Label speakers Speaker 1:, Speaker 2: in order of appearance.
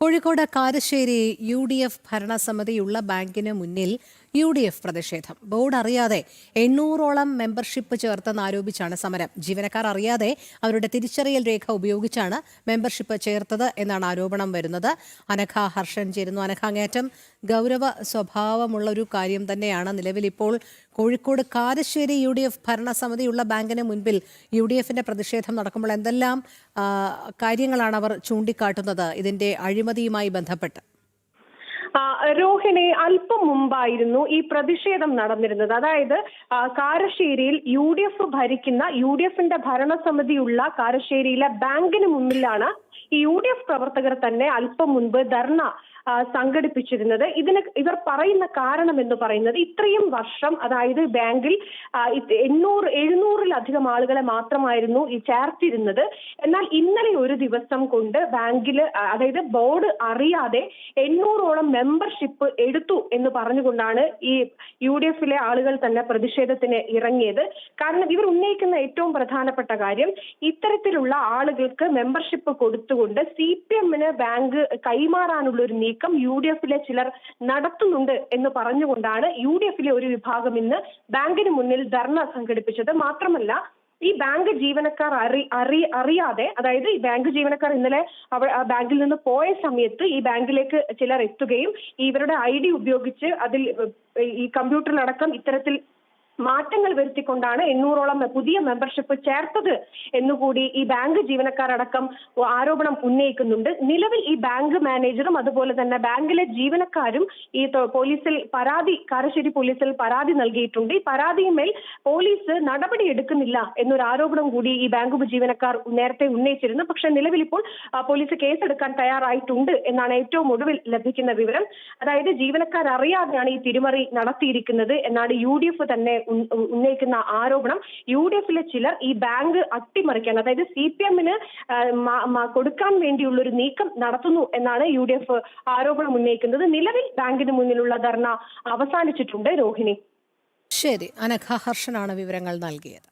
Speaker 1: Kozhikode Karassery U D F ഭരണസമിതിയുള്ള ബാങ്കിന് മുന്നിൽ U D F പ്രതിഷേധം. ബോർഡ് അറിയാതെ എണ്ണൂറോളം മെമ്പർഷിപ്പ് ചേർത്തെന്ന് ആരോപിച്ചാണ് സമരം. ജീവനക്കാർ അറിയാതെ അവരുടെ തിരിച്ചറിയൽ രേഖ ഉപയോഗിച്ചാണ് മെമ്പർഷിപ്പ് ചേർത്തത് എന്നാണ് ആരോപണം വരുന്നത്. അനഘ ഹർഷൻ ചേരുന്നു. അനഘ അങ്ങേറ്റം ഗൗരവ സ്വഭാവമുള്ള ഒരു കാര്യം തന്നെയാണ്. നിലവിൽ ഇപ്പോൾ Kozhikode Karassery U D F ഭരണസമിതിയുള്ള ബാങ്കിന് മുൻപിൽ യു ഡി എഫിന്റെ പ്രതിഷേധം നടക്കുമ്പോൾ എന്തെല്ലാം കാര്യങ്ങളാണ് അവർ ചൂണ്ടിക്കാട്ടുന്നത്? ഇതിന്റെ അഴിമതിയുമായി ബന്ധപ്പെട്ട്.
Speaker 2: രോഹിണി അല്പം മുമ്പായിരുന്നു ഈ പ്രതിഷേധം നടന്നിരുന്നത്. അതായത് കാരശ്ശേരിയിൽ യു ഡി എഫ് ഭരിക്കുന്ന യു ഡി എഫിന്റെ ഭരണസമിതിയുള്ള കാരശ്ശേരിയിലെ ബാങ്കിന് മുന്നിലാണ് ഈ യു ഡി എഫ് പ്രവർത്തകർ തന്നെ അല്പം മുൻപ് ധർണ സംഘടിപ്പിച്ചിരുന്നത്. ഇതിന് ഇവർ പറയുന്ന കാരണം എന്ന് പറയുന്നത് ഇത്രയും വർഷം അതായത് ബാങ്കിൽ എണ്ണൂറ് എഴുന്നൂറിലധികം ആളുകളെ മാത്രമായിരുന്നു ഈ ചേർത്തിരുന്നത്. എന്നാൽ ഇന്നലെ ഒരു ദിവസം കൊണ്ട് ബാങ്കിൽ അതായത് ബോർഡ് അറിയാതെ എണ്ണൂറോളം മെമ്പർഷിപ്പ് എടുത്തു എന്ന് പറഞ്ഞുകൊണ്ടാണ് ഈ യു ഡി എഫിലെ ആളുകൾ തന്നെ പ്രതിഷേധത്തിന് ഇറങ്ങിയത്. കാരണം ഇവർ ഉന്നയിക്കുന്ന ഏറ്റവും പ്രധാനപ്പെട്ട കാര്യം ഇത്തരത്തിലുള്ള ആളുകൾക്ക് മെമ്പർഷിപ്പ് കൊടുത്തുകൊണ്ട് സി പി എമ്മിന് ബാങ്ക് കൈമാറാനുള്ള ഒരു നീക്കം യു ഡി എഫിലെ ചിലർ നടത്തുന്നുണ്ട് എന്ന് പറഞ്ഞുകൊണ്ടാണ് യു ഡി എഫിലെ ഒരു വിഭാഗം ഇന്ന് ബാങ്കിന് മുന്നിൽ ധർണ സംഘടിപ്പിച്ചത്. മാത്രമല്ല ഈ ബാങ്ക് ജീവനക്കാർ അറി അറി അറിയാതെ അതായത് ഈ ബാങ്ക് ജീവനക്കാർ ഇന്നലെ അവ ബാങ്കിൽ നിന്ന് പോയ സമയത്ത് ഈ ബാങ്കിലേക്ക് ചിലർ എത്തുകയും ഇവരുടെ ഐ ഡി ഉപയോഗിച്ച് അതിൽ ഈ കമ്പ്യൂട്ടറിലടക്കം ഇത്തരത്തിൽ മാറ്റങ്ങൾ വരുത്തിക്കൊണ്ടാണ് എണ്ണൂറോളം പുതിയ മെമ്പർഷിപ്പ് ചേർത്തത് എന്നുകൂടി ഈ ബാങ്ക് ജീവനക്കാരടക്കം ആരോപണം ഉന്നയിക്കുന്നുണ്ട്. നിലവിൽ ഈ ബാങ്ക് മാനേജറും അതുപോലെ തന്നെ ബാങ്കിലെ ജീവനക്കാരും ഈ പോലീസിൽ പരാതി കാരശ്ശേരി പോലീസിൽ പരാതി നൽകിയിട്ടുണ്ട്. ഈ പരാതിയുമേൽ പോലീസ് നടപടി എടുക്കുന്നില്ല എന്നൊരു ആരോപണം കൂടി ഈ ബാങ്ക് ജീവനക്കാർ നേരത്തെ ഉന്നയിച്ചിരുന്നു. പക്ഷെ നിലവിൽ ഇപ്പോൾ പോലീസ് കേസെടുക്കാൻ തയ്യാറായിട്ടുണ്ട് എന്നാണ് ഏറ്റവും ഒടുവിൽ ലഭിക്കുന്ന വിവരം. അതായത് ജീവനക്കാർ അറിയാതെയാണ് ഈ തിരിമറി നടത്തിയിരിക്കുന്നത് എന്നാണ് യു തന്നെ ഉന്നയിക്കുന്ന ആരോപണം യു ഡി എഫിലെ ചിലർ ഈ ബാങ്ക് അട്ടിമറിക്കാൻ അതായത് സി പി എമ്മിന് കൊടുക്കാൻ വേണ്ടിയുള്ള ഒരു നീക്കം നടത്തുന്നു എന്നാണ് യു ഡി എഫ് ആരോപണം ഉന്നയിക്കുന്നത്. നിലവിൽ ബാങ്കിന് മുന്നിലുള്ള ധർണ അവസാനിച്ചിട്ടുണ്ട്. രോഹിണി.
Speaker 1: ശരി. അനഘ ഹർഷനാണ് വിവരങ്ങൾ നൽകിയത്.